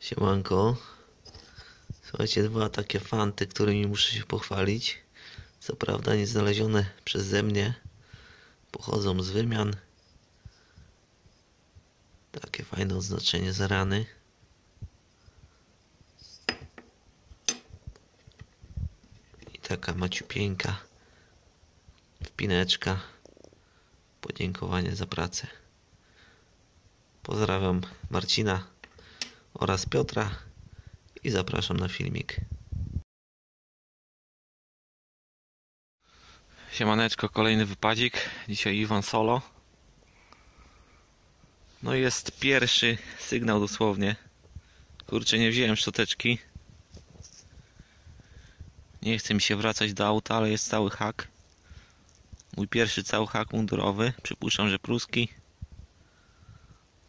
Siemanko. Słuchajcie, dwa takie fanty, którymi muszę się pochwalić. Co prawda nie znalezione przeze mnie. Pochodzą z wymian. Takie fajne oznaczenie za rany. I taka maciupieńka wpineczka. Podziękowanie za pracę. Pozdrawiam Marcina oraz Piotra i zapraszam na filmik. Siemaneczko, kolejny wypadzik. Dzisiaj Iwan Solo. No jest pierwszy sygnał dosłownie. Kurczę, nie wziąłem szczoteczki. Nie chce mi się wracać do auta, ale jest cały hak. Mój pierwszy cały hak mundurowy. Przypuszczam, że pruski.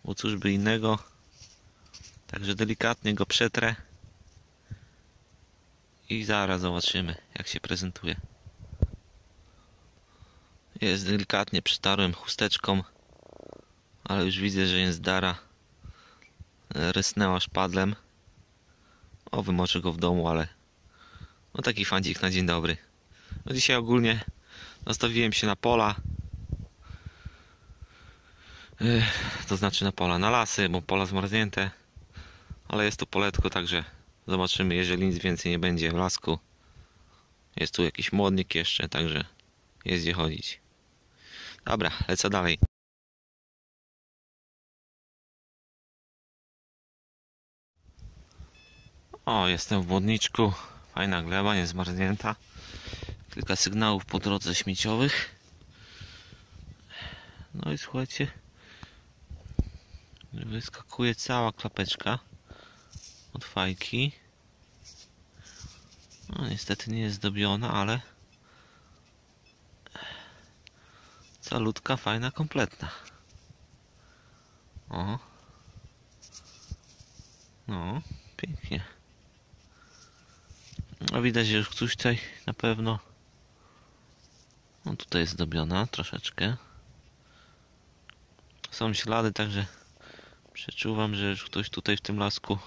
Bo cóż by innego. Także delikatnie go przetrę. I zaraz zobaczymy, jak się prezentuje. Jest delikatnie przytarłem chusteczką. Ale już widzę, że jest dara. Rysnęła szpadlem. O, wymoczę go w domu, ale... No taki fandzik na dzień dobry. No dzisiaj ogólnie nastawiłem się na pola. To znaczy na pola, na lasy, bo pola zmarznięte. Ale jest tu poletko, także zobaczymy, jeżeli nic więcej nie będzie w lasku. Jest tu jakiś młodnik jeszcze, także jest gdzie chodzić. Dobra, lecę dalej. O, jestem w błodniczku. Fajna gleba, nie zmarznięta. Kilka sygnałów po drodze śmieciowych. No i słuchajcie, wyskakuje cała klapeczka od fajki. No niestety nie jest zdobiona, ale calutka, fajna, kompletna. O. No, pięknie. No widać, że już ktoś tutaj na pewno no tutaj jest zdobiona troszeczkę. Są ślady, także przeczuwam, że już ktoś tutaj w tym lasku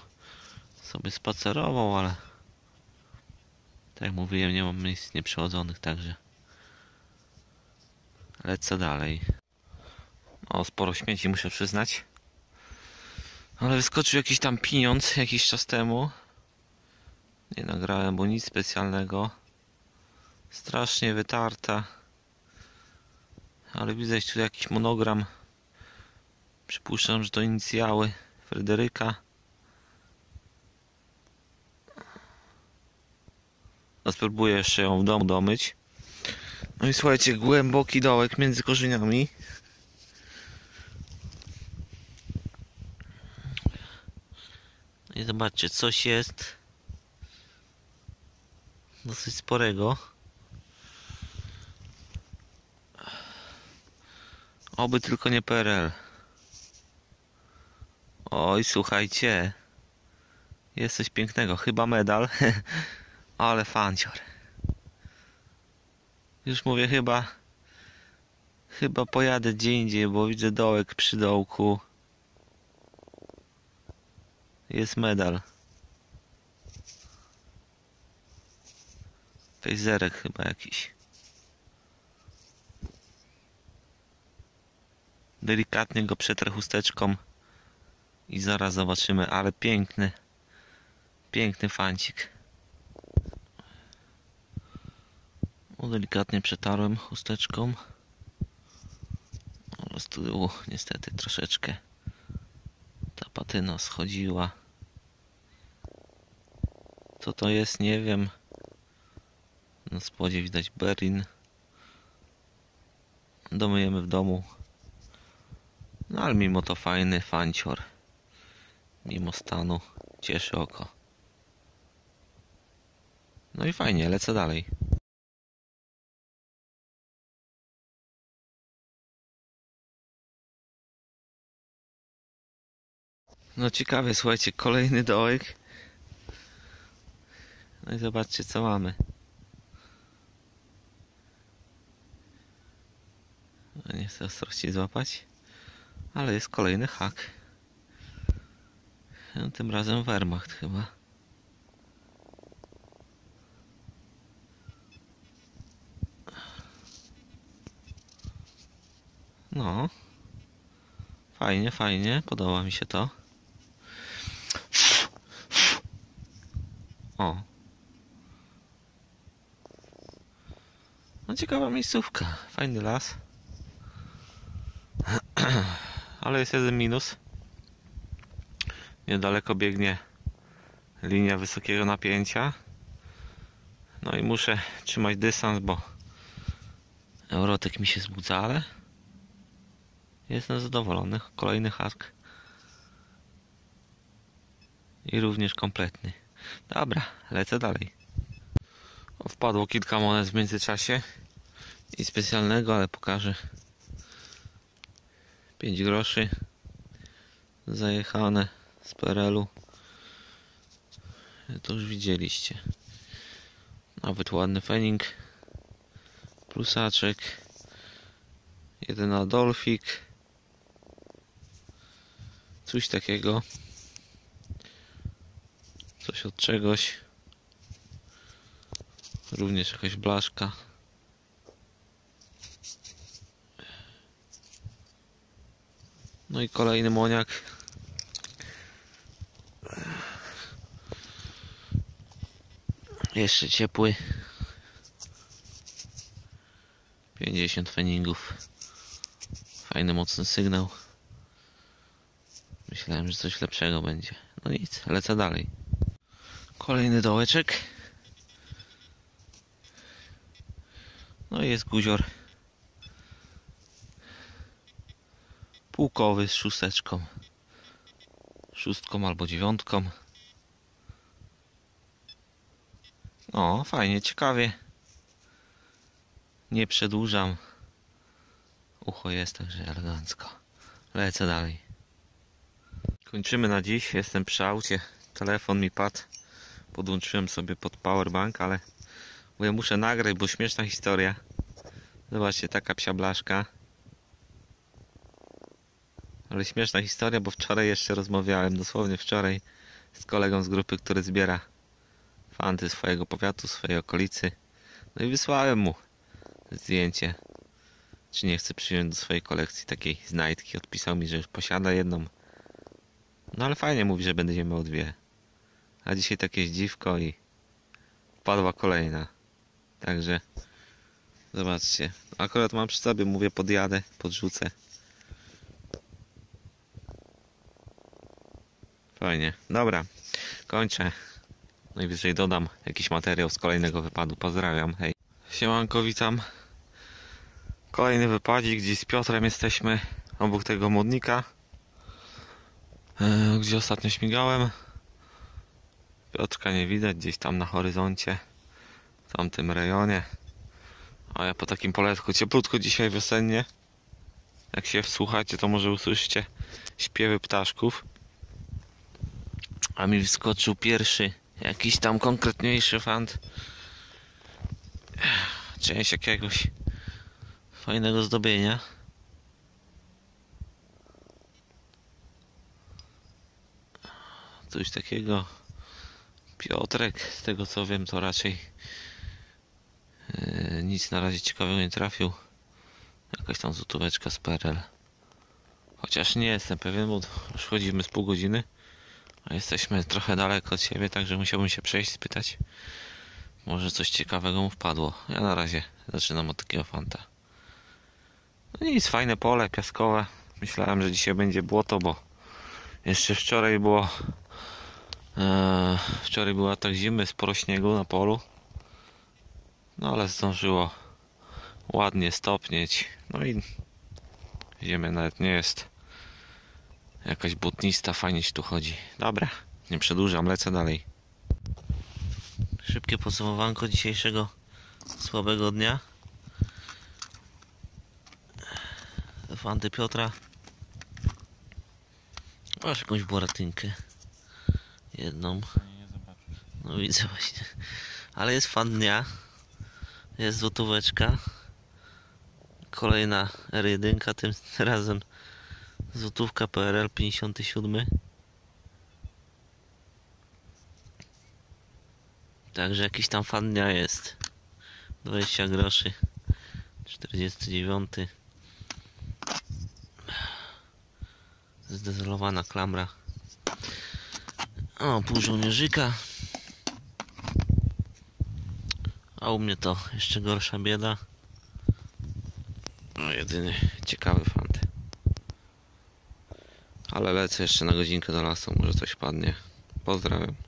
sobie spacerował, ale tak jak mówiłem, nie mam miejsc nieprzychodzonych, także lecę dalej. O, sporo śmieci muszę przyznać. Ale wyskoczył jakiś tam pieniądz jakiś czas temu. Nie nagrałem, bo nic specjalnego. Strasznie wytarta. Ale widać tu jakiś monogram. Przypuszczam, że to inicjały Fryderyka. No spróbuję jeszcze ją w domu domyć. No i słuchajcie, głęboki dołek między korzeniami. I zobaczcie, coś jest dosyć sporego. Oby tylko nie PRL. Oj, słuchajcie. Jest coś pięknego. Chyba medal. Ale fancior. Już mówię, chyba... Chyba pojadę gdzie indziej, bo widzę dołek przy dołku. Jest medal. Fejzerek chyba jakiś. Delikatnie go przetrę chusteczką i zaraz zobaczymy, ale piękny, piękny fancik. O, delikatnie przetarłem chusteczką. Ale z tyłu niestety troszeczkę ta patyna schodziła. Co to jest, nie wiem. Na spodzie widać berin. Domyjemy w domu. No ale mimo to fajny fancior. Mimo stanu cieszy oko. No i fajnie, lecę dalej. No ciekawe, słuchajcie, kolejny dołek. No i zobaczcie co mamy. No nie chcę ostrości złapać. Ale jest kolejny hak. No, tym razem Wehrmacht chyba. No. Fajnie, fajnie. Podoba mi się to. O. No ciekawa miejscówka. Fajny las. Ale jest jeden minus. Niedaleko biegnie linia wysokiego napięcia. No i muszę trzymać dystans, bo Eurotek mi się zbudza, ale jestem zadowolony. Kolejny hask. I również kompletny. Dobra, lecę dalej. Wpadło kilka monet w międzyczasie. I specjalnego, ale pokażę. 5 groszy. Zajechane z PRL-u. To już widzieliście. Nawet ładny fening. Plusaczek. Jeden Adolfik. Coś takiego. Coś od czegoś. Również jakaś blaszka. No i kolejny moniak. Jeszcze ciepły. 50 feningów. Fajny, mocny sygnał. Myślałem, że coś lepszego będzie. No nic, lecę dalej. Kolejny dołeczek. No i jest guzior. Półkowy z szósteczką. Szóstką albo dziewiątką. O, fajnie, ciekawie. Nie przedłużam. Ucho jest także elegancko. Lecę dalej. Kończymy na dziś. Jestem przy aucie. Telefon mi padł. Podłączyłem sobie pod powerbank, ale ja muszę nagrać, bo śmieszna historia. Zobaczcie, taka psia blaszka. Ale śmieszna historia, bo wczoraj jeszcze rozmawiałem, dosłownie wczoraj, z kolegą z grupy, który zbiera fanty swojego powiatu, swojej okolicy. No i wysłałem mu zdjęcie, czy nie chce przyjąć do swojej kolekcji takiej znajdki. Odpisał mi, że już posiada jedną. No ale fajnie mówi, że będzie miał dwie. A dzisiaj takie dziwko i wpadła kolejna. Także zobaczcie. Akurat mam przy sobie, mówię, podjadę, podrzucę. Fajnie. Dobra, kończę. Najwyżej dodam jakiś materiał z kolejnego wypadu. Pozdrawiam, hej. Siemanko, witam. Kolejny wypadzik, gdzie z Piotrem jesteśmy obok tego modnika, e, gdzie ostatnio śmigałem. Piotrka nie widać, gdzieś tam na horyzoncie, w tamtym rejonie. A ja po takim poletku cieplutko dzisiaj wiosennie. Jak się wsłuchacie, to może usłyszycie śpiewy ptaszków. A mi wskoczył pierwszy jakiś tam konkretniejszy fant. Część jakiegoś fajnego zdobienia. Coś takiego. Piotrek, z tego co wiem, to raczej yy, nic na razie ciekawego nie trafił. Jakaś tam złotóweczka z PRL. Chociaż nie jestem pewien, bo już chodzimy z pół godziny. Jesteśmy trochę daleko od siebie, także musiałbym się przejść, spytać. Może coś ciekawego mu wpadło. Ja na razie zaczynam od takiego fanta. No nic, fajne pole piaskowe. Myślałem, że dzisiaj będzie błoto, bo jeszcze wczoraj było e, wczoraj była tak zimy, sporo śniegu na polu. No ale zdążyło ładnie stopnieć. No i ziemia nawet nie jest jakaś błotnista, fajnie się tu chodzi. Dobra, nie przedłużam, lecę dalej. Szybkie podsumowanko dzisiejszego słabego dnia. Fanty Piotra. Masz jakąś boratynkę. Jedną. No widzę właśnie. Ale jest fan dnia. Jest złotóweczka. Kolejna R1, tym razem Złotówka PRL 57. Także jakiś tam fan dnia jest. 20 groszy. 49. Zdezolowana klamra. O, pół żołnierzyka. A u mnie to jeszcze gorsza bieda. No jedyny ciekawy fan. Ale lecę jeszcze na godzinkę do lasu, może coś padnie. Pozdrawiam.